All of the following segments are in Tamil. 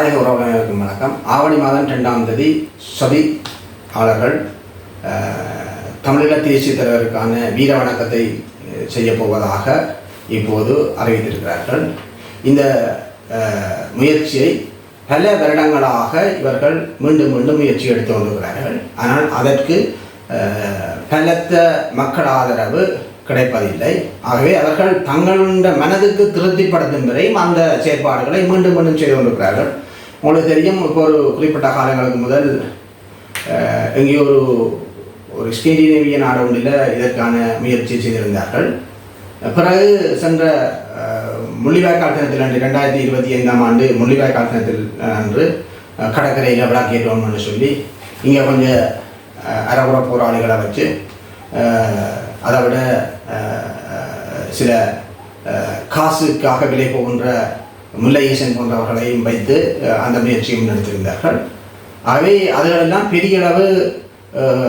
அனைத்து உறவுகளுக்கும் வணக்கம். ஆவணி மாதம் ரெண்டாம் தேதி சதி ஆளர்கள் அஹ், தமிழீழ தேசிய தலைவருக்கான வீர வணக்கத்தை செய்யப்போவதாக போவதாக இப்போது அறிவித்திருக்கிறார்கள். இந்த முயற்சியை பல வருடங்களாக இவர்கள் மீண்டும் மீண்டும் முயற்சி எடுத்து வருகிறார்கள் ஆனால் அதற்கு பலத்த மக்கள் ஆதரவு கிடைப்பதில்லை. ஆகவே அவர்கள் தங்களுடைய மனதுக்கு திருப்திப்படுத்தும் வரையும் அந்த செயற்பாடுகளை மீண்டும் மீண்டும் செய்து கொண்டிருக்கிறார்கள். உங்களுக்கு தெரியும் இப்போ ஒரு குறிப்பிட்ட காலங்களுக்கு முதல் எங்கேயோ ஒரு ஒரு ஸ்கேண்டினேவிய நாடு ஒன்றில் இதற்கான முயற்சி செய்திருந்தார்கள். பிறகு சென்ற முள்ளிவாய் முள்ளிவாய்க்கால் தினத்தில் அன்று ரெண்டாயிரத்தி இருபத்தி ஐந்தாம் ஆண்டு முள்ளிவாய்க்கால் தினத்தில் அன்று கடற்கரையில் விளக்கேற்றோம்னு சொல்லி இங்கே கொஞ்சம் அரபுர போராளிகளை வச்சு அதை விட சில காசுக்காக விலை போகின்ற முல்லையீசன் போன்றவர்களையும் வைத்து அந்த முயற்சியும் நடத்தியிருந்தார்கள். ஆகவே அதுகளெல்லாம் பெரிய அளவு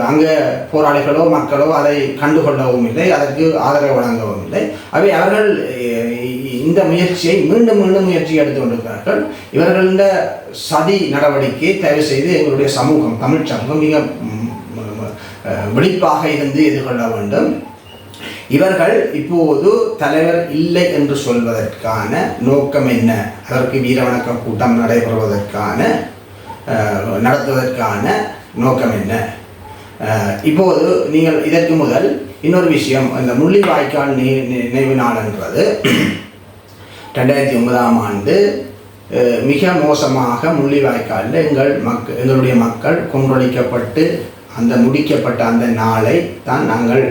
அங்கே போராளிகளோ மக்களோ அதை கண்டுகொள்ளவும் இல்லை அதற்கு ஆதரவு வழங்கவும் இல்லை. அவை அவர்கள் இந்த முயற்சியை மீண்டும் மீண்டும் முயற்சி எடுத்து கொண்டிருக்கிறார்கள். இவர்கள சதி நடவடிக்கை தயவு செய்து எங்களுடைய சமூகம் தமிழ் சமூகம் மிக விழிப்பாக இருந்து எதிர்கொள்ள வேண்டும். இவர்கள் இப்போது தலைவர் இல்லை என்று சொல்வதற்கான நோக்கம் என்ன? அதற்கு வீரவணக்க கூட்டம் நடைபெறுவதற்கான நடத்துவதற்கான நோக்கம் என்ன? இப்போது நீங்கள் இதற்கு முதல் இன்னொரு விஷயம் இந்த முள்ளிவாய்க்கால் நீ நி- நினைவு நாள்ன்றது ரெண்டாயிரத்தி ஒன்பதாம் ஆண்டு மிக மோசமாக முள்ளிவாய்க்காலில் எங்கள் மக் எங்களுடைய மக்கள் கொன்றொழிக்கப்பட்டு அந்த முடிக்கப்பட்ட அந்த நாளை தான் நாங்கள்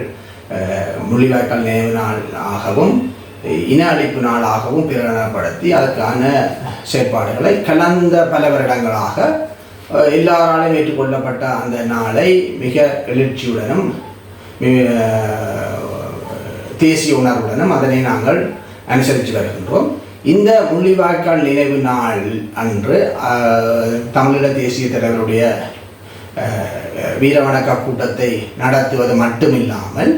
முள்ளிவாய்க்கால் நினைவு நாள் ஆகவும் இன அழைப்பு நாளாகவும் பிரகடனப்படுத்தி அதற்கான செயற்பாடுகளை கலந்த பல வருடங்களாக எல்லாராலும் ஏற்றுக்கொள்ளப்பட்ட அந்த நாளை மிக எழுச்சியுடனும் தேசிய உணர்வுடனும் அதனை நாங்கள் அனுசரித்து வருகின்றோம். இந்த முள்ளிவாய்க்கால் நினைவு நாள் அன்று தமிழீழ தேசிய தலைவருடைய வீரவணக்க கூட்டத்தை நடத்துவது மட்டுமில்லாமல்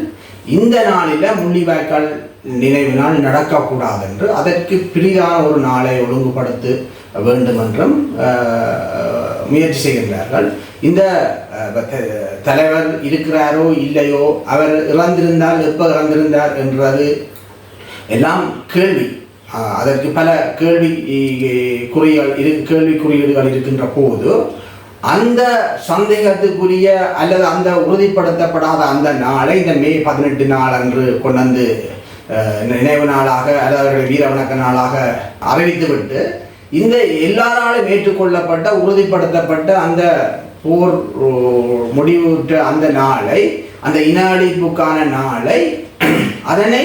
இந்த நாளில் முள்ளிவாய்க்கால் நினைவு நாள் நடக்கக்கூடாது என்று அதற்கு பிரிதான ஒரு நாளை ஒழுங்குபடுத்த வேண்டும் என்றும் முயற்சி செய்கின்றார்கள். இந்த தலைவர் இருக்கிறாரோ இல்லையோ அவர் இறந்திருந்தால் எப்போ இறந்திருந்தார் என்றது எல்லாம் கேள்வி. அதற்கு பல கேள்வி குறிகள் இரு கேள்வி குறியீடுகள் இருக்கின்ற போது அந்த சந்தேகத்துக்குரிய அல்லது அந்த உறுதிப்படுத்தப்படாத அந்த நாளை இந்த மே பதினெட்டு நாள் அன்று கொண்டு வந்து நினைவு நாளாக அல்லது அவருடைய வீர வணக்க நாளாக அறிவித்துவிட்டு இந்த எல்லாராலும் ஏற்றுக்கொள்ளப்பட்ட உறுதிப்படுத்தப்பட்ட அந்த போர் முடிவுற்ற அந்த நாளை அந்த இன அழிப்புக்கான நாளை அதனை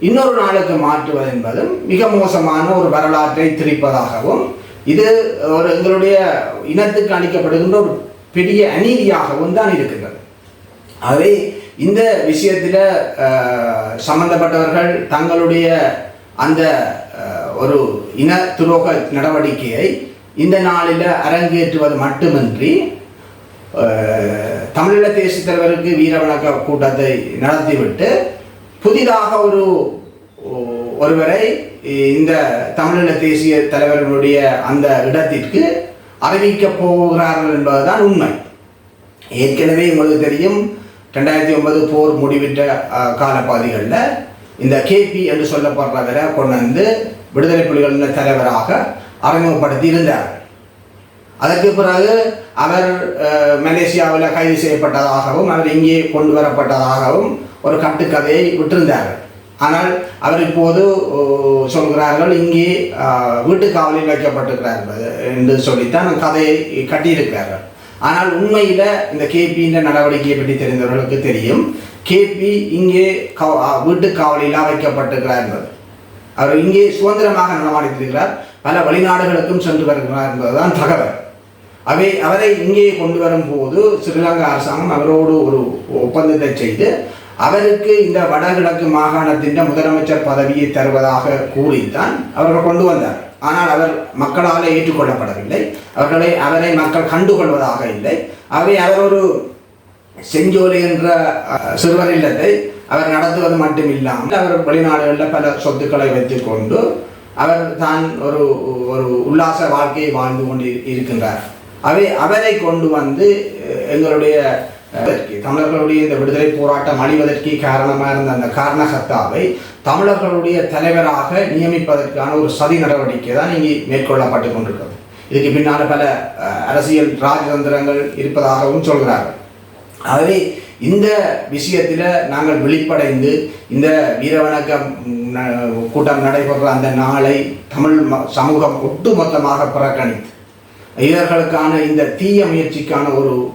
இன்னொரு நாளுக்கு மாற்றுவது என்பதும் மிக மோசமான ஒரு வரலாற்றை திரிப்பதாகவும் இது ஒரு எங்களுடைய இனத்துக்கு அளிக்கப்படுகின்ற ஒரு பெரிய அநீதியாகவும் தான் இருக்கின்றது. ஆகவே இந்த விஷயத்தில் சம்பந்தப்பட்டவர்கள் தங்களுடைய அந்த ஒரு இன துரோக நடவடிக்கையை இந்த நாளில் அரங்கேற்றுவது மட்டுமின்றி தமிழீழ தேசிய தலைவருக்கு வீரவணக்க கூட்டத்தை நடத்திவிட்டு புதிதாக ஒரு ஒருவரை இந்த தமிழீழ தேசிய தலைவர்களுடைய அந்த இடத்திற்கு அறிவிக்கப் போகிறார்கள் என்பதுதான் உண்மை. ஏற்கனவே உங்களுக்கு தெரியும் ரெண்டாயிரத்தி ஒன்பது போர் முடிவிட்ட காலப்பகுதிகளில் இந்த கேபி என்று சொல்லப்படுறவரை கொண்டு வந்து விடுதலை புலிகளின் தலைவராக அறிமுகப்படுத்தி இருந்தார் அதற்கு பிறகு அவர் மலேசியாவில் கைது செய்யப்பட்டதாகவும் அவர் இங்கே கொண்டு வரப்பட்டதாகவும் ஒரு கட்டுக்கதையை விட்டிருந்தார்கள் ஆனால் அவர் இப்போது சொல்கிறார்கள் இங்கே வீட்டு காவலில் வைக்கப்பட்டிருக்கிறார்கள் என்று சொல்லித்தான் கதையை கட்டியிருக்கிறார்கள். ஆனால் உண்மையில் இந்த கேபியின் நடவடிக்கையை பற்றி தெரிந்தவர்களுக்கு தெரியும். கேபி இங்கே வீட்டு வீட்டுக் காவலில் வைக்கப்பட்டிருக்கிறார் என்பது அவர் இங்கே சுதந்திரமாக நடமாடித்திருக்கிறார். பல வெளிநாடுகளுக்கும் சென்று வருகிறார் என்பதுதான் தகவல். அவை அவரை இங்கே கொண்டு வரும்போது ஸ்ரீலங்கா அரசாங்கம் அவரோடு ஒரு ஒப்பந்தத்தை செய்து அவருக்கு இந்த வடகிழக்கு மாகாணத்தின் முதலமைச்சர் பதவியை தருவதாக கூறித்தான் அவர்கள் கொண்டு வந்தார். ஆனால் அவர் மக்களால் ஏற்றுக்கொள்ளப்படவில்லை. அவர்களை அவரை மக்கள் கண்டுகொள்வதாக இல்லை. அவை அவர் ஒரு செஞ்சோலை என்ற சிறுவர் இல்லத்தை அவர் நடத்துவது மட்டும் இல்லாமல் அவர் வெளிநாடுகளில் பல சொத்துக்களை வைத்துக்கொண்டு அவர் தான் ஒரு ஒரு உல்லாச வாழ்க்கையை வாழ்ந்து கொண்டு இருக்கின்றார் அவை அவரை கொண்டு வந்து எங்களுடைய தமிழர்களுடைய இந்த விடுதலை போராட்டம் அழிவதற்கு காரணமாக இருந்த அந்த காரணகர்த்தாவை தமிழர்களுடைய தலைவராக நியமிப்பதற்கான ஒரு சதி நடவடிக்கை தான் இங்கே மேற்கொள்ளப்பட்டு கொண்டிருக்கிறது. இதுக்கு பின்னால் பல அரசியல் ராஜதந்திரங்கள் இருப்பதாகவும் சொல்கிறார்கள். ஆகவே இந்த விஷயத்தில் நாங்கள் விழிப்படைந்து இந்த வீரவணக்கம் கூட்டம் நடைபெற அந்த நாளை தமிழ் ம- சமூகம் ஒட்டுமொத்தமாக புறக்கணித்து இவர்களுக்கான இந்த தீய முயற்சிக்கான ஒரு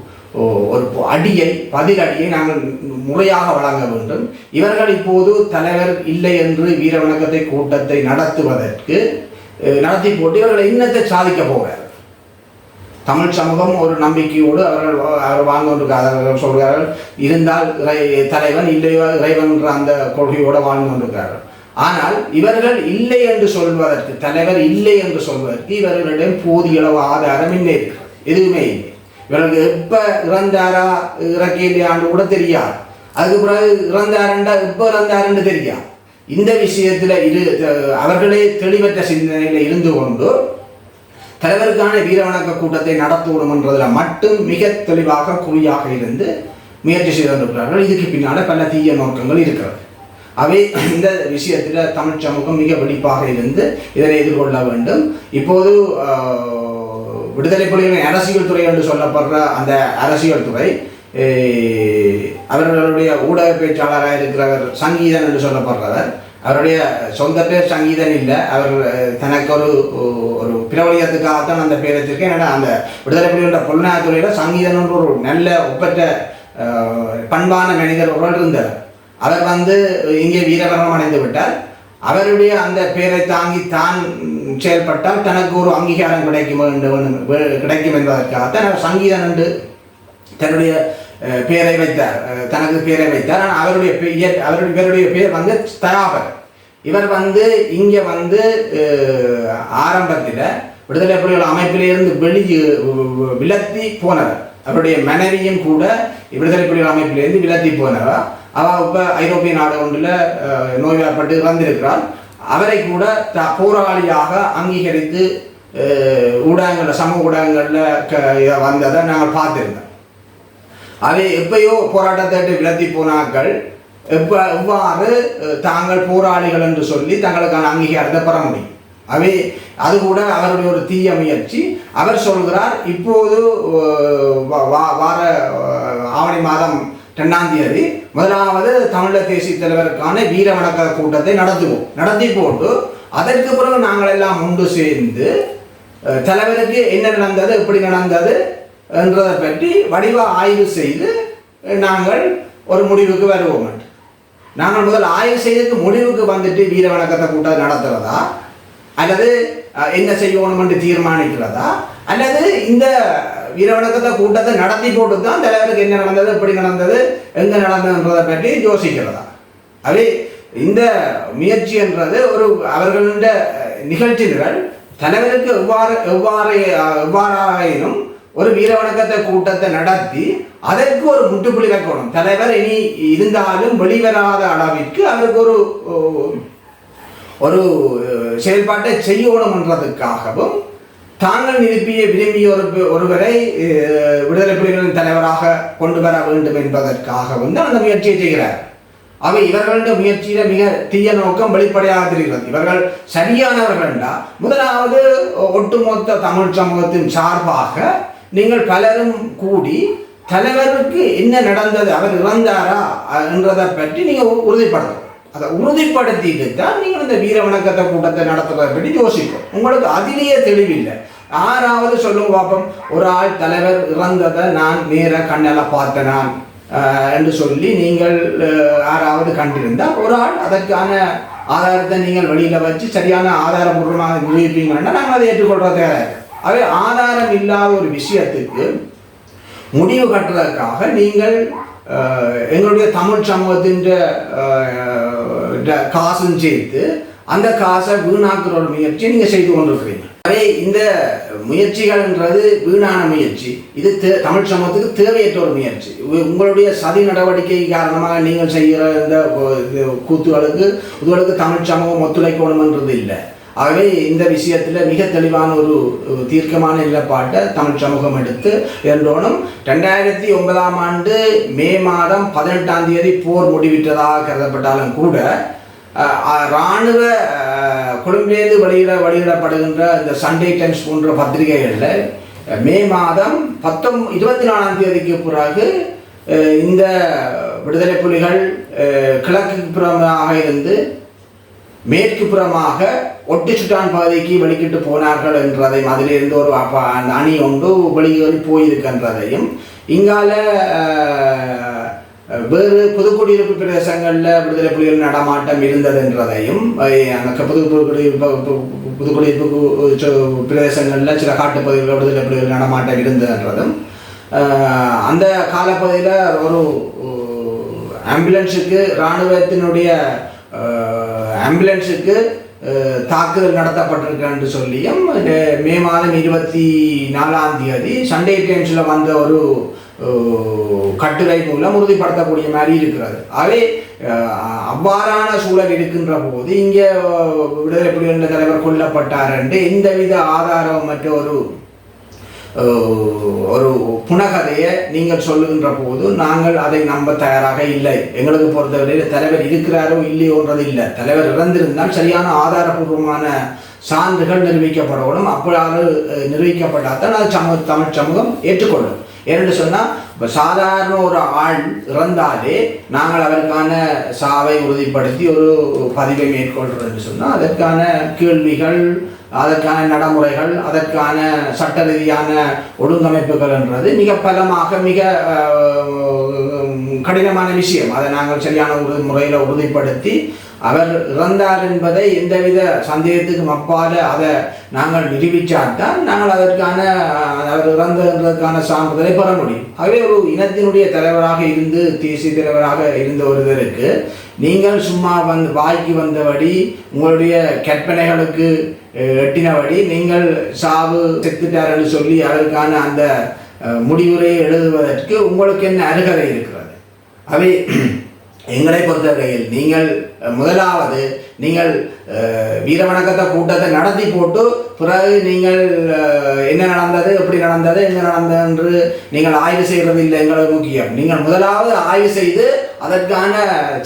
ஒரு அடியை பதிலடியை நாங்கள் முறையாக வழங்க வேண்டும். இவர்கள் இப்போது தலைவர் இல்லை என்று வீரவணக்கத்தை கூட்டத்தை நடத்துவதற்கு நடத்தி போட்டு இவர்கள் இன்னத்தை சாதிக்க போகிறார். தமிழ் சமூகம் ஒரு நம்பிக்கையோடு அவர்கள் அவர் வாழ்ந்து சொல்கிறார்கள் இருந்தால் தலைவன் இல்லையோ இறைவன் என்ற அந்த கொள்கையோடு வாழ்ந்து கொண்டிருக்கிறார்கள் ஆனால் இவர்கள் இல்லை என்று சொல்வதற்கு தலைவர் இல்லை என்று சொல்வதற்கு இவர்களிடம் போதிய அளவு ஆதாரம் இல்லை. எதுவுமே இல்லை. இவர்களுக்கு எப்போ இறந்தாரா இறக்கி இல்லையான்னு கூட தெரியாது. அதுக்கு பிறகு இறந்தாருண்டா எப்போ இறந்தாருன்னு தெரியாது. இந்த விஷயத்தில் இரு அவர்களே தெளிவற்ற சிந்தனையில் இருந்து கொண்டு தலைவருக்கான வீரவணக்க கூட்டத்தை நடத்தணும் என்றதில் மட்டும் மிக தெளிவாக குறியாக இருந்து முயற்சி செய்து வந்திருக்கிறார்கள். இதுக்கு பின்னால் பல தீய நோக்கங்கள் இருக்கிறது. அவை இந்த விஷயத்தில் தமிழ் சமூகம் மிக வெடிப்பாக இருந்து இதனை எதிர்கொள்ள வேண்டும். இப்போது ஆஹ், விடுதலை புலிகளின் அரசியல் துறை என்று சொல்லப்படுற அந்த அரசியல் துறை அவர்களுடைய ஊடக பேச்சாளராக இருக்கிறவர் சங்கீதன் என்று சொல்லப்படுறவர். அவருடைய சொந்த பேர் சங்கீதன் இல்லை. அவர் தனக்கு ஒரு ஒரு பிரபலியத்துக்காகத்தான் அந்த பேர் வச்சிருக்கேன். ஏன்னா அந்த விடுதலை புலிகளோட துறையில் சங்கீதன் ஒரு நல்ல ஒப்பற்ற பண்பான மனிதர் உடல் இருந்தார் அவர் வந்து இங்கே வீரமரணம் அடைந்து விட்டார். அவருடைய அந்த பேரை தாங்கி தான் செயல்பட்டால் தனக்கு ஒரு அங்கீகாரம் கிடைக்கும் என்று கிடைக்கும் என்பதற்காகத்தான் அவர் சங்கீதன் என்று தன்னுடைய பேரை பெயரை வைத்தார் தனக்கு பெயரை வைத்தார். ஆனால் அவருடைய பெயர் அவருடைய பேருடைய பெயர் வந்து தயாபர். இவர் வந்து இங்கே வந்து ஆரம்பத்தில் விடுதலை புலிகள் அமைப்பிலிருந்து வெளி விலத்தி போனவர். அவருடைய மனைவியும் கூட விடுதலை புலிகள் அமைப்பிலிருந்து விலத்தி போனவர். அவள் இப்போ ஐரோப்பிய நாடு ஒன்றில் நோய்வாய்ப்பட்டு இறந்திருக்கிறார் அவரை கூட த போராளியாக அங்கீகரித்து ஊடகங்களில் சமூக ஊடகங்களில் க வந்ததை நாங்கள் பார்த்துருந்தோம். அது எப்பயோ போராட்டத்தை விலத்தி போனாக்கள் எப்ப எவ்வாறு தாங்கள் போராளிகள் என்று சொல்லி தங்களுக்கான அங்கீகாரத்தை பெற முடியும். அவை அது கூட அவருடைய ஒரு தீய முயற்சி. அவர் சொல்கிறார் இப்போது வா- வார ஆவணி மாதம் ரெண்டாம் தேதி முதலாவது தமிழர் தேசிய தலைவருக்கான வீர வணக்க கூட்டத்தை நடத்துவோம். நடத்தி போட்டு அதற்கு பிறகு நாங்கள் எல்லாம் ஒன்று சேர்ந்து தலைவருக்கு என்ன நடந்தது எப்படி நடந்தது என்றதை பற்றி வடிவ ஆய்வு செய்து நாங்கள் ஒரு முடிவுக்கு வருவோம் நாங்கள் முதல் ஆய்வு செய்ததுக்கு முடிவுக்கு வந்துட்டு வீர வணக்கத்தை கூட்டம் நடத்துறதா? அல்லது என்ன செய்யணும் என்று தீர்மானிக்கிறதா? அல்லது இந்த வீரவணக்கத்தை கூட்டத்தை நடத்தி போட்டு தான் தலைவருக்கு என்ன நடந்தது எப்படி நடந்தது எங்கே நடந்ததுன்றதை பற்றி யோசிக்கிறதா? அதே இந்த முயற்சி என்றது ஒரு அவர்களுடைய நிகழ்ச்சிகள் தலைவருக்கு எவ்வாறு எவ்வாறு எவ்வாறாயினும் ஒரு வீரவணக்கத்தை கூட்டத்தை நடத்தி அதற்கு ஒரு முட்டுப்புள்ளி வைக்கணும் தலைவர் இனி இருந்தாலும் வெளிவராத அளவிற்கு அவருக்கு ஒரு ஒரு செயல்பாட்டை செய்யணும்ன்றதுக்காகவும் தாங்கள் நிரப்பிய விரும்பிய ஒரு ஒருவரை விடுதலை புலிகளின் தலைவராக கொண்டு வர வேண்டும் என்பதற்காக வந்து அந்த முயற்சியை செய்கிறார். அவை இவர்களுடைய முயற்சியில மிக தீய நோக்கம் வெளிப்படையாக தெரிகிறது இவர்கள் சரியானவர்கள் என்றால் முதலாவது ஒட்டுமொத்த தமிழ் சமூகத்தின் சார்பாக நீங்கள் பலரும் கூடி தலைவருக்கு என்ன நடந்தது அவர் இறந்தாரா என்றதை பற்றி நீங்கள் உறுதிப்படணும் உறுதிப்படுத்தணும். அதை உறுதிப்படுத்திட்டு தான் நீங்கள் இந்த வீர வணக்கத்தை கூட்டத்தை நடத்துறதை பற்றி யோசிப்போம். உங்களுக்கு அதிலேயே தெளிவில்லை. ஆறாவது சொல்லுங்க பார்ப்போம் ஒரு ஆள் தலைவர் இறந்ததை நான் நேர கண்ணால் பார்த்த நான் அஹ், என்று சொல்லி நீங்கள் ஆறாவது கண்டிருந்தால் ஒரு ஆள் அதற்கான ஆதாரத்தை நீங்கள் வெளியில் வச்சு சரியான ஆதாரபூர்வமாக நிரூபிப்பீங்கன்னா நாங்கள் அதை ஏற்றுக்கொள்றது தேவை அவை ஆதாரம் இல்லாத ஒரு விஷயத்துக்கு முடிவு கட்டுறதுக்காக நீங்கள் எங்களுடைய தமிழ் சமூகத்தின் அஹ், காசும் சேர்த்து அந்த காசை வீணாக்குற ஒரு முயற்சியை நீங்கள் செய்து கொண்டிருக்கிறீங்க. அவை இந்த முயற்சிகள்ன்றது வீணான முயற்சி. இது தே- தமிழ் சமூகத்துக்கு தேவையற்ற ஒரு முயற்சி. உங்களுடைய சதி நடவடிக்கை காரணமாக நீங்கள் செய்கிற இந்த கூத்துகளுக்கு இதுகளுக்கு தமிழ் சமூகம் ஒத்துழைக்கணும்ன்றது இல்லை. ஆகவே இந்த விஷயத்தில் மிக தெளிவான ஒரு தீர்க்கமான நிலப்பாட்டை தமிழ் சமூகம் எடுத்து என்றோனும் ரெண்டாயிரத்தி ஒன்பதாம் ஆண்டு மே மாதம் பதினெட்டாம் தேதி போர் முடிவிட்டதாக கருதப்பட்டாலும் கூட இராணுவ அஹ், வெளியிட வெளியிடப்படுகின்ற இந்த சண்டே டைம்ஸ் போன்ற பத்திரிகைகளில் மே மாதம் பத்தொம் இருபத்தி நாலாம் தேதிக்கு பிறகு இந்த விடுதலை புலிகள் கிழக்கு புறமாக இருந்து மேற்கு புறமாக ஒட்டிச்சுட்டான் பகுதிக்கு வெளிக்கிட்டு போனார்கள் என்றதையும் அதிலிருந்து ஒரு அப்ப- அந்த அணி ஒன்று வெளியேறி போயிருக்கின்றதையும் இங்கால வேறு வேறு புதுக்குடியிருப்பு பிரதேசங்களில் விடுதலை புலிகள் நடமாட்டம் இருந்தது என்றதையும் அந்த புது புதுக்குடியிருப்பு பு- பிரதேசங்களில் சில காட்டுப்பகுதிகளில் விடுதலை புலிகள் நடமாட்டம் இருந்ததுன்றதும் அந்த காலப்பகுதியில் ஒரு ஆம்புலன்ஸுக்கு இராணுவத்தினுடைய ஆம்புலன்ஸுக்கு தாக்குதல் நடத்தப்பட்டிருக்குன்னு சொல்லியும் மே மாதம் இருபத்தி நாலாம் தேதி சண்டே டைம்ஸில் வந்த ஒரு கட்டுரை மூலம் உறுதிப்படுத்தக்கூடிய மாதிரி இருக்கிறது. ஆகவே அவ்வாறான சூழல் இருக்கின்ற போது இங்கே விடுதலை புலிகளின் தலைவர் கொல்லப்பட்டார் என்று எந்தவித ஆதாரமற்ற ஒரு ஒரு புனகதையை நீங்கள் சொல்லுகின்ற போது நாங்கள் அதை நம்ப தயாராக இல்லை. எங்களுக்கு பொறுத்தவரையில் தலைவர் இருக்கிறாரோ இல்லையோன்றது இல்லை. தலைவர் இறந்திருந்தால் சரியான ஆதாரபூர்வமான சான்றுகள் நிரூபிக்கப்படணும். அப்பொழுது நிரூபிக்கப்பட்டால் தான் அது சமூக தமிழ் சமூகம் ஏற்றுக்கொள்ளும். ஏன்னு சொன்னால் இப்போ சாதாரண ஒரு ஆள் இறந்தாலே நாங்கள் அதற்கான சாவை உறுதிப்படுத்தி ஒரு பதிவை மேற்கொள்கிறோம் என்று சொன்னால் அதற்கான கேள்விகள் அதற்கான நடைமுறைகள் அதற்கான சட்ட ரீதியான ஒழுங்கமைப்புகள் என்றது மிக பலமாக மிக கடினமான விஷயம். அதை நாங்கள் சரியான உறு முறையில் உறுதிப்படுத்தி அவர் இறந்தார் என்பதை எந்தவித சந்தேகத்துக்கும் அப்பால் அதை நாங்கள் நிரூபித்தால்தான் நாங்கள் அதற்கான அவர் இறந்ததற்கான சான்றிதழை பெற முடியும். ஆகவே ஒரு இனத்தினுடைய தலைவராக இருந்து தேசிய தலைவராக இருந்த ஒருவருக்கு நீங்கள் சும்மா வந்து வாய்க்கு வந்தபடி உங்களுடைய கற்பனைகளுக்கு எட்டினபடி நீங்கள் சாவு செத்துட்டார் என்று சொல்லி அதற்கான அந்த முடிவுரையை எழுதுவதற்கு உங்களுக்கு என்ன அருகதை இருக்கிறது? அவை எங்களை பொறுத்தவரையில் நீங்கள் முதலாவது நீங்கள் வீரவணக்கத்தை கூட்டத்தை நடத்தி போட்டு பிறகு நீங்கள் என்ன நடந்தது எப்படி நடந்தது என்ன நடந்தது என்று நீங்கள் ஆய்வு செய்கிறது இல்லை எங்களுக்கு முக்கியம். நீங்கள் முதலாவது ஆய்வு செய்து அதற்கான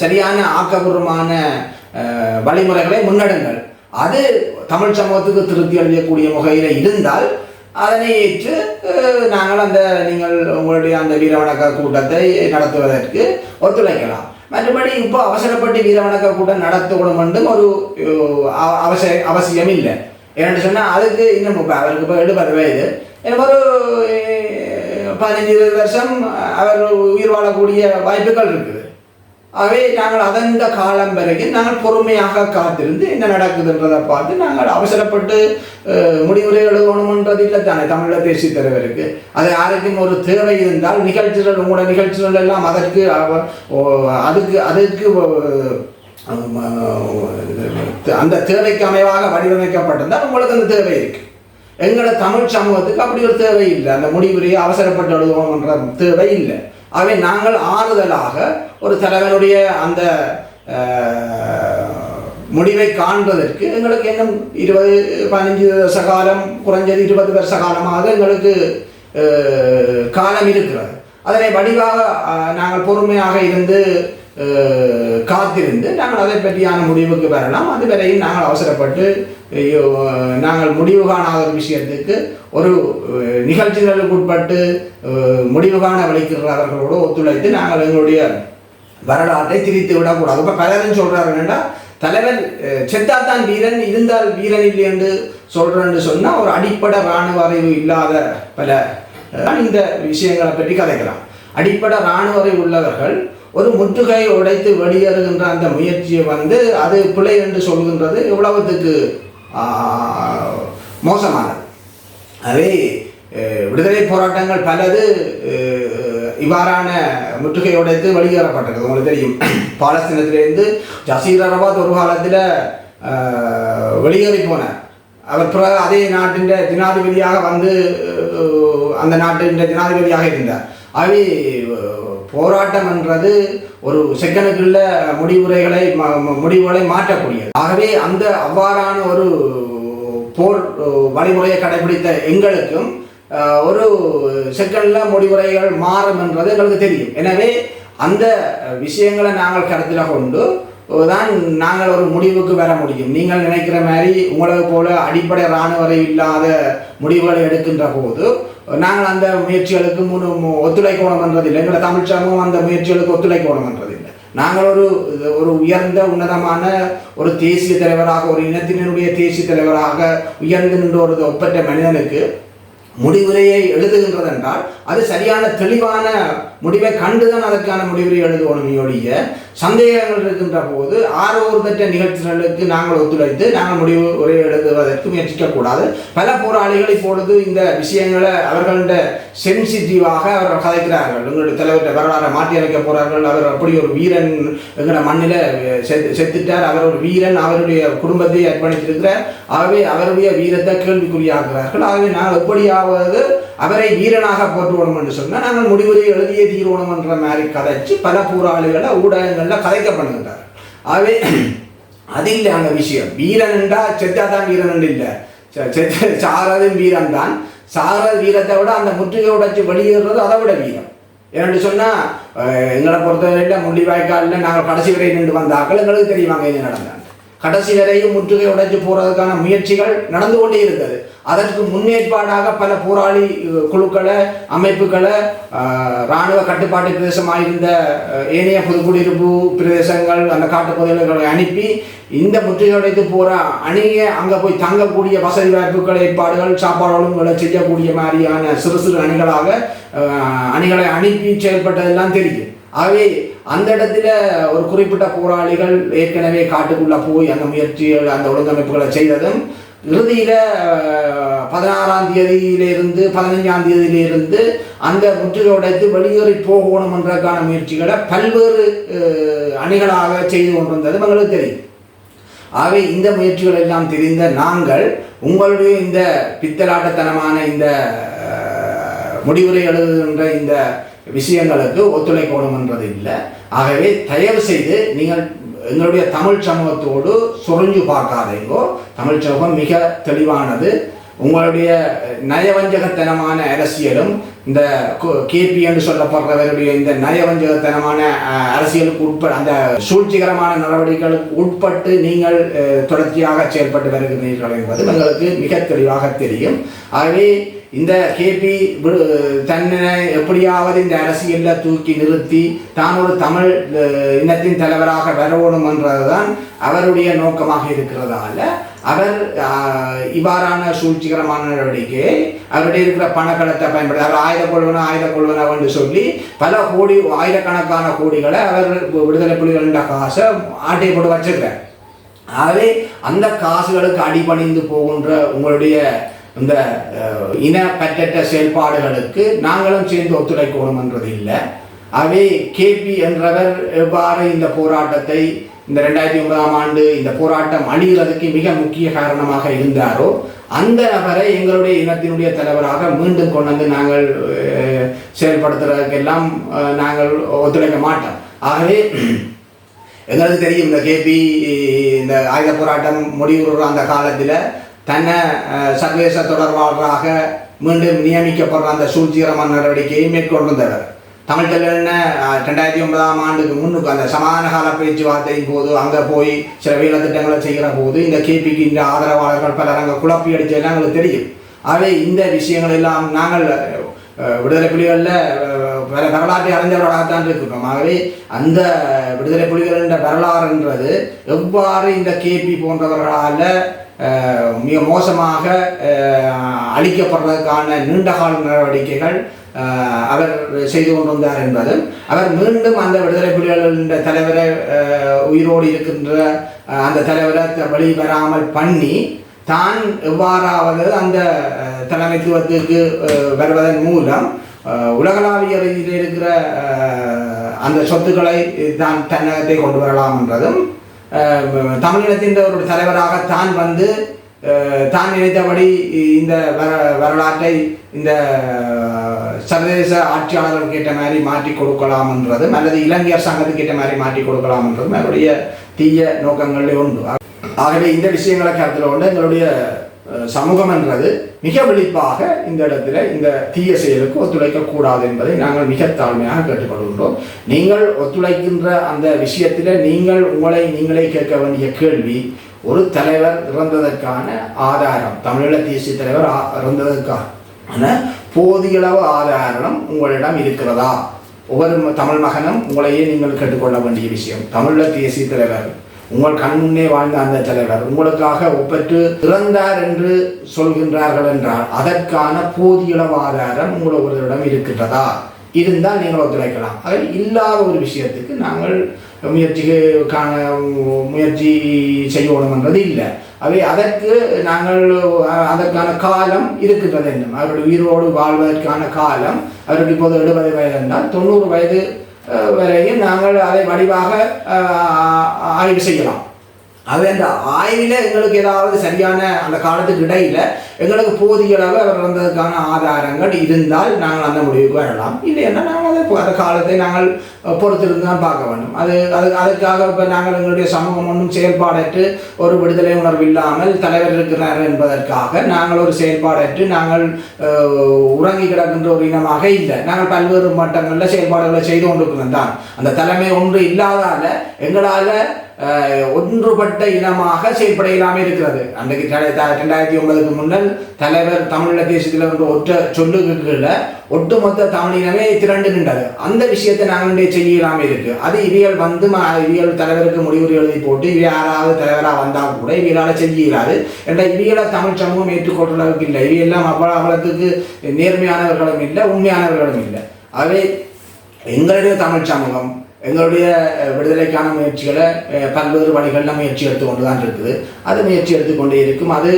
சரியான ஆக்கப்பூர்வமான வழிமுறைகளை முன்னெடுங்கள். அது தமிழ் சமூகத்துக்கு திருப்தி அளிக்கக்கூடிய வகையில் இருந்தால் அதனை ஏற்று நாங்கள் அந்த நீங்கள் உங்களுடைய அந்த வீரவணக்க கூட்டத்தை நடத்துவதற்கு ஒத்துழைக்கலாம். மற்றபடி இப்போ அவசரப்பட்டு வீரவணக்க கூட்டம் நடத்தக்கூடும் என்றும் ஒரு அஹ், அவசிய அவசியம் இல்லை ஏன்னு சொன்னால் அதுக்கு இன்னும் இப்போ அவருக்கு இப்போ எழுபது வயது எனக்கு ஒரு பதினஞ்சு இருபது வருஷம் அவர் உயிர் வாழக்கூடிய வாய்ப்புகள் இருக்குது. ஆகவே நாங்கள் அதந்த காலம் பிறகு நாங்கள் பொறுமையாக காத்திருந்து என்ன நடக்குதுன்றதை பார்த்து நாங்கள் அவசரப்பட்டு முடிவுரை எழுதணுமன்றது இல்லை தானே தமிழில் பேசி தலைவருக்கு அது யாருக்கும் ஒரு தேவை இருந்தால் நிகழ்ச்சிகள் உங்களோட நிகழ்ச்சிகள் எல்லாம் அதற்கு அதுக்கு அதுக்கு அந்த தேவைக்கு அமைவாக வடிவமைக்கப்பட்டிருந்தால் உங்களுக்கு அந்த தேவை இருக்கு. எங்களோட தமிழ் சமூகத்துக்கு அப்படி ஒரு தேவை இல்லை. அந்த முடிவுரையை அவசரப்பட்டு எழுதுவோம்ன்ற தேவை இல்லை. ஆகவே நாங்கள் ஆறுதலாக ஒரு தலைவனுடைய அந்த முடிவை காண்பதற்கு எங்களுக்கு இன்னும் இருபது பதினஞ்சு வருஷ காலம் குறைஞ்சது இருபது வருஷ காலமாக எங்களுக்கு காலம் இருக்கிறது. அதனை வடிவாக நாங்கள் பொறுமையாக இருந்து காத்திருந்து நாங்கள் அதை பற்றியான முடிவுக்கு வரலாம். அதுவரையும் நாங்கள் அவசரப்பட்டு நாங்கள் முடிவு காணாத ஒரு விஷயத்துக்கு ஒரு நிகழ்ச்சிகளுக்கு உட்பட்டு முடிவு காண வலிக்கிறவர்களோடு ஒத்துழைத்து நாங்கள் எங்களுடைய வரலாற்றை திரித்து விடக்கூடாது. இப்போ பலரும் சொல்கிறாருன்னா என்னன்னா தலைவன் செத்தாத்தான் வீரன் இருந்தால் வீரன் இல்லை என்று சொல்கிறேன்னு சொன்னால் ஒரு அடிப்படை இராணுவ அறிவு இல்லாத பல இந்த விஷயங்களை பற்றி கதைக்கலாம். அடிப்படை இராணுவ அறிவு உள்ளவர்கள் ஒரு முற்றுகையை உடைத்து வெளியேறுகின்ற அந்த முயற்சியை வந்து அது பிழை என்று சொல்கின்றது. எவ்வளவுத்துக்கு மோசமானது அதே விடுதலை போராட்டங்கள் பலது இவ்வாறான முற்றுகையோடு வெளியேறப்பட்டிருக்கு உங்களுக்கு தெரியும். பாலஸ்தீனத்திலிருந்து ஜசீர் அரபாத் ஒரு காலத்தில் வெளியேறி போனார் அவர் பிறகு அதே நாட்டின் ஜனாதிபதியாக வந்து அந்த நாட்டின் ஜனாதிபதியாக இருந்தார். அவை போராட்டம் என்றது ஒரு செகண்டுக்குள்ள முடிவுரைகளை முடிவுகளை மாற்றக்கூடியது. ஆகவே அந்த அவ்வாறான ஒரு போர் வழிமுறையை கடைபிடித்த எங்களுக்கும் ஒரு செகண்டில் முடிவுரைகள் மாறும் என்றது எங்களுக்கு தெரியும். எனவே அந்த விஷயங்களை நாங்கள் கருத்தில் கொண்டு தான் நாங்கள் ஒரு முடிவுக்கு வர முடியும். நீங்கள் நினைக்கிற மாதிரி உங்களை போல அடிப்படை இராணுவரை இல்லாத முடிவுகளை எடுக்கின்ற போது நாங்கள் அந்த முயற்சிகளுக்கு முன் ஒத்துழைக்கணும் என்றதில்லை எங்களோட தமிழ் சமூகம் அந்த முயற்சிகளுக்கு ஒத்துழைக்கணும் என்றதில்லை நாங்கள் ஒரு ஒரு உயர்ந்த உன்னதமான ஒரு தேசிய தலைவராக ஒரு இனத்தினருடைய தேசிய தலைவராக உயர்ந்து நின்ற ஒரு ஒப்பற்ற மனிதனுக்கு முடிவுரையை எழுதுகின்றது என்றால் அது சரியான தெளிவான முடிவை கண்டுதான் அதற்கான முடிவுரை எழுதுவோம். ஒழிய சந்தேகங்கள் இருக்கின்ற போது ஆரோக்கியற்ற நிகழ்ச்சிகளுக்கு நாங்கள் ஒத்துழைத்து நாங்கள் முடிவு உரை எழுதுவதற்கு முயற்சிக்கக்கூடாது. பல போராளிகள் இப்பொழுது இந்த விஷயங்களை அவர்கள சென்சிட்டிவாக அவர்கள் கதைக்கிறார்கள். எங்களுடைய தலைவர்கிட்ட வரலாறை மாற்றி அமைக்க போகிறார்கள் அவர் அப்படி ஒரு வீரன் எங்களோட மண்ணில் செத்து செத்துட்டார். அவர் ஒரு வீரன் அவருடைய குடும்பத்தை அர்ப்பணித்திருக்கிறார். ஆகவே அவருடைய வீரத்தை கேள்விக்குறியாகிறார்கள் ஆகவே நாங்கள் எப்படியாவது அவரை வீரனாக போற்றுவோம் என்று சொன்னால் நாங்கள் முடிவுரை எழுதியே தீர்வோணம் என்ற மாதிரி கதைச்சு பல போராளிகளை ஊடகங்களில் கதைக்கப்படுகின்றார் ஆகவே அது இல்லை அந்த விஷயம். வீரன் என்றா செத்தாதான் வீரன் வீரன் இல்லை. செ- செத்த சாரதும் வீரன் தான். சாரது வீரத்தை விட அந்த முற்றுகை உடைச்சு வெளியேறது அதை விட வீரம். ஏன்னு சொன்னால் எங்களை பொறுத்தவரையில் முள்ளிவாய்க்காலில் நாங்கள் கடைசி வரை நின்று வந்தாக்கள் எங்களுக்கு தெரியுமாங்க இது நடந்தாங்க கடைசி வரையும் முற்றுகை உடைச்சு போறதுக்கான முயற்சிகள் நடந்து கொண்டே இருந்தது. அதற்கு முன்னேற்பாடாக பல போராளி குழுக்களை அமைப்புகளை இராணுவ கட்டுப்பாட்டு பிரதேசமாக இருந்த ஏனைய புதுக்குடியிருப்பு பிரதேசங்கள் அந்த காட்டுப்பகுதிகளை அனுப்பி இந்த முற்றுகை உடைத்து போற அணியை அங்கே போய் தங்கக்கூடிய வசதி வாய்ப்புகள் ஏற்பாடுகள் சாப்பாடுகளும் செய்யக்கூடிய மாதிரியான சிறு சிறு அணிகளாக அணிகளை அனுப்பி செயல்பட்டதெல்லாம் தெரியும். ஆகவே அந்த இடத்துல ஒரு குறிப்பிட்ட போராளிகள் ஏற்கனவே காட்டுக்குள்ளே போய் அந்த முயற்சிகள் அந்த ஒழுங்கமைப்புகளை செய்ததும் இறுதியில் பதினாறாம் தேதியிலிருந்து பதினஞ்சாம் தேதியிலிருந்து அந்த முற்றுகையுடைத்து வெளியேறி போகணும் என்றதுக்கான முயற்சிகளை பல்வேறு அணிகளாக செய்து கொண்டிருந்தது எங்களுக்கு தெரியும். ஆகவே இந்த முயற்சிகள் எல்லாம் தெரிந்த நாங்கள் உங்களுடைய இந்த பித்தலாட்டத்தனமான இந்த முடிவுரை எழுதுகின்ற இந்த விஷயங்களுக்கு ஒத்துழைக்கணுமன்றது இல்லை. ஆகவே தயவு செய்து நீங்கள் எங்களுடைய தமிழ் சமூகத்தோடு சுரஞ்சு பார்க்காதீங்கோ. தமிழ் சமூகம் மிக தெளிவானது. உங்களுடைய நயவஞ்சகத்தனமான அரசியலும் இந்த கேபி என்று சொல்லப்படுறவருடைய இந்த நயவஞ்சகத்தனமான அரசியலுக்கு உட்பட அந்த சூழ்ச்சிகரமான நடவடிக்கைகளுக்கு உட்பட்டு நீங்கள் தொடர்ச்சியாக செயல்பட்டு வருகிறீர்கள் என்பது எங்களுக்கு மிக தெளிவாக தெரியும். ஆகவே இந்த கேபி தன்னை எப்படியாவது இந்த அரசியலில் தூக்கி நிறுத்தி தான் ஒரு தமிழ் இனத்தின் தலைவராக வரணும் என்றதுதான் அவருடைய நோக்கமாக இருக்கிறதால அவர் இவ்வாறான சூழ்ச்சிகரமான நடவடிக்கையை அவருடைய இருக்கிற பணக்கடத்தை பயன்படுத்தி அவர் ஆயுத கொள்வன ஆயுத கொள்வன என்று சொல்லி பல கோடி ஆயிரக்கணக்கான கோடிகளை அவர் விடுதலை புலிகளின் காசை ஆட்டை போட்டு வச்சிருக்கார் ஆகவே அந்த காசுகளுக்கு அடிபணிந்து போகின்ற உங்களுடைய இந்த இனப்பற்றற்ற செயல்பாடுகளுக்கு நாங்களும் சேர்ந்து ஒத்துழைக்கணும் என்றது இல்லை. ஆகவே கேபி என்றவர் எவ்வாறு இந்த போராட்டத்தை இந்த ரெண்டாயிரத்தி ஒன்பதாம் ஆண்டு இந்த போராட்டம் அணிகிறதுக்கு மிக முக்கிய காரணமாக இருந்தாரோ அந்த நபரை எங்களுடைய இனத்தினுடைய தலைவராக மீண்டும் கொண்டு வந்து நாங்கள் செயல்படுத்துறதுக்கெல்லாம் நாங்கள் ஒத்துழைக்க மாட்டோம். ஆகவே எங்களுக்கு தெரியும் இந்த கேபி இந்த ஆயுத போராட்டம் முடிவுற அந்த காலத்தில் தன்னை சர்வதேச தொடர்பாளராக மீண்டும் நியமிக்கப்படுற அந்த சூழ்ச்சிகரமான நடவடிக்கையை மேற்கொண்டிருந்தவர். தமிழ் தலைவர்னு ரெண்டாயிரத்தி ஒன்பதாம் ஆண்டுக்கு முன்னுக்கு அந்த சமாதான கால பேச்சுவார்த்தையின் போது அங்கே போய் சில வேலை திட்டங்களை செய்கிற போது இந்த கேபிக்கு இந்த ஆதரவாளர்கள் பலர் அங்கே குழப்பி அடிச்சதெல்லாம் எங்களுக்கு தெரியும். ஆகவே இந்த விஷயங்கள் எல்லாம் நாங்கள் விடுதலை புலிகளில் வேற வரலாற்றை அறிஞர்களாகத்தான் இருக்கிறோம். ஆகவே அந்த விடுதலை புலிகள் என்ற வரலாறுன்றது எவ்வாறு இந்த கேபி போன்றவர்களால் மிக மோசமாக அஹ், நீண்டகால நடவடிக்கைகள் அவர் செய்து கொண்டிருந்தார் என்பதும் அவர் மீண்டும் அந்த விடுதலை புலிகள் என்ற தலைவரை உயிரோடு இருக்கின்ற அந்த தலைவரை த- வெளிவராமல் பண்ணி தான் எவ்வாறாவது அந்த தலைமைத்துவத்துக்கு வருவதன் மூலம் உலகளாவிய ரீதியில் இருக்கிற அந்த சொத்துக்களை தான் தன்னகத்தை கொண்டு வரலாம் என்றதும் தமிழினத்தின் ஒரு தலைவராக தான் வந்து தான் நினைத்தபடி இந்த வர வரலாற்றை இந்த சர்வதேச ஆட்சியாளர்களுக்கு ஏற்ற மாதிரி மாற்றி கொடுக்கலாம்ன்றதும் அல்லது இலங்கையர் சங்கத்துக்கு ஏற்ற மாதிரி மாற்றி கொடுக்கலாம்ன்றதும் அவருடைய தீய நோக்கங்களே உண்டு. ஆகவே இந்த விஷயங்களை கருத்தில் கொண்டு எங்களுடைய சமூகம் என்றது மிக வெளிப்பாக இந்த இடத்துல இந்த தீய செயலுக்கு ஒத்துழைக்க கூடாது என்பதை நாங்கள் மிக தாழ்மையாக கேட்டுக்கொள்கின்றோம். நீங்கள் ஒத்துழைக்கின்ற அந்த விஷயத்தில் நீங்கள் உங்களை நீங்களே கேட்க வேண்டிய கேள்வி ஒரு தலைவர் இறந்ததற்கான ஆதாரம் தமிழீழ தேசிய தலைவர் ஆ- இறந்ததற்கான போதியளவு ஆதாரம் உங்களிடம் இருக்கிறதா? ஒவ்வொரு தமிழ் மகனும் உங்களையே நீங்கள் கேட்டுக்கொள்ள வேண்டிய விஷயம். தமிழீழ தேசிய தலைவர் உங்கள் கண்முன்னே வாழ்ந்த அந்த தலைவர் உங்களுக்காக ஒப்பற்று இறந்தார் என்று சொல்கின்றார்கள் என்றால் அதற்கான போதியளவு ஆதாரம் உங்கள் இருக்கின்றதா? இருந்தால் நீங்கள் ஒத்துழைக்கலாம். அதில் இல்லாத ஒரு விஷயத்துக்கு நாங்கள் முயற்சிக்கு காண முயற்சி செய்யணும் என்றது இல்லை. அவை அதற்கு நாங்கள் அதற்கான காலம் இருக்கின்றது என்னும் அவருடைய உயிரோடு வாழ்வதற்கான காலம் அவருக்கு இப்போது எழுபது வயது என்றால் தொண்ணூறு வயது வரையும் நாங்கள் அதை வடிவாக ஆய்வு செய்யலாம். அது அந்த ஆய்வில் எங்களுக்கு ஏதாவது சரியான அந்த காலத்துக்கு இடையில எங்களுக்கு போதிய அளவு அவர் வந்ததுக்கான ஆதாரங்கள் இருந்தால் நாங்கள் அந்த முடிவுக்கு வரலாம். இல்லைன்னா நாங்கள் அதை அந்த காலத்தை நாங்கள் பொறுத்திருந்து தான் பார்க்க வேண்டும். அது அது அதுக்காக இப்போ நாங்கள் எங்களுடைய சமூகம் ஒன்றும் செயல்பாடற்று ஒரு விடுதலை உணர்வு இல்லாமல் தலைவர் இருக்கிறார் என்பதற்காக நாங்கள் ஒரு செயல்பாடற்று நாங்கள் உறங்கி கிடக்கின்ற ஒரு இனமாக இல்லை. நாங்கள் பல்வேறு மட்டங்களில் செயல்பாடுகளை செய்து கொண்டிருக்கிறோம் தான். அந்த தலைமை ஒன்று இல்லாதால எங்களால் ஒன்றுபட்ட இனமாக செயல்பட இல்லாமல் இருக்கிறது. அன்றைக்கு ரெண்டாயிரத்தி ஒன்பதுக்கு முன்னர் தலைவர் தமிழீழ தேசத்தில் வந்து ஒற்ற சொல்லுக்கு ஒட்டுமொத்த தமிழ் இனமே திரண்டு நின்றது. அந்த விஷயத்தை நாங்கள் செய்ய இல்லாமல் இருக்கு. அது இவியல் வந்து இவியல் தலைவருக்கு முடிவுரை எழுதி போட்டு இவ யாராவது தலைவராக வந்தால் கூட இவியலால் செய்ய இயலாது என்ற இவியலை தமிழ் சமூகம் ஏற்றுக்கொள்றளவுக்கு இல்லை. இவையெல்லாம் அவ்வளோ அவ்வளத்துக்கு நேர்மையானவர்களும் இல்லை உண்மையானவர்களும் இல்லை. ஆகவே எங்களுடைய தமிழ் சமூகம் எங்களுடைய விடுதலைக்கான முயற்சிகளை பல்வேறு வழிகளில் முயற்சி எடுத்து கொண்டு தான் இருக்குது. அது முயற்சி எடுத்துக்கொண்டே இருக்கும். அது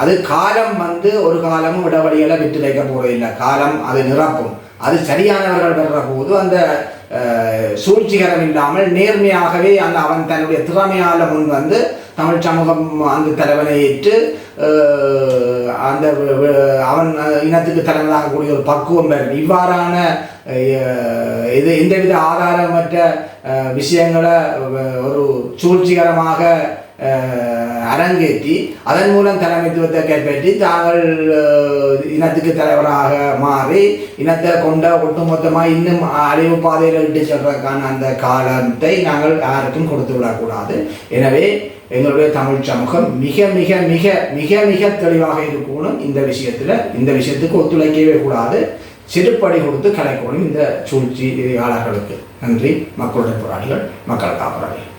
அது காலம் வந்து ஒரு காலமும் இடைவெளிகளை விட்டு வைக்க போவதில்லை காலம் அது நிரப்பும். அது சரியானவர்கள் வர்ற போது அந்த சூழ்ச்சிகரம் இல்லாமல் நேர்மையாகவே அந்த அவன் தன்னுடைய திறமையால முன் வந்து தமிழ் சமூகம் அந்த தலைவனை ஏற்று அந்த அவன் இனத்துக்கு தலைவராக கூடிய ஒரு பக்குவம் பெறும் இவ்வாறான இது எந்தவித ஆதாரமற்ற விஷயங்களை ஒரு சூழ்ச்சிகரமாக அரங்கேற்றி அதன் மூலம் தலைமைத்துவத்தை கைப்பற்றி தாங்கள் இனத்துக்கு தலைவராக மாறி இனத்தை கொண்ட ஒட்டுமொத்தமாக இன்னும் அழிவு பாதையில் விட்டு செல்வதற்கான அந்த காலத்தை நாங்கள் யாருக்கும் கொடுத்து விடக்கூடாது. எனவே எங்களுடைய தமிழ் சமூகம் மிக மிக மிக மிக மிக தெளிவாக இருக்கணும். இந்த விஷயத்தில் இந்த விஷயத்துக்கு ஒத்துழைக்கவே கூடாது. சிறுப்படை கொடுத்து கலைக்கணும் இந்த சூழ்ச்சியாளர்களுக்கு நன்றி. மக்களுடைய போராளிகள் மக்கள் காப்பராளிகள்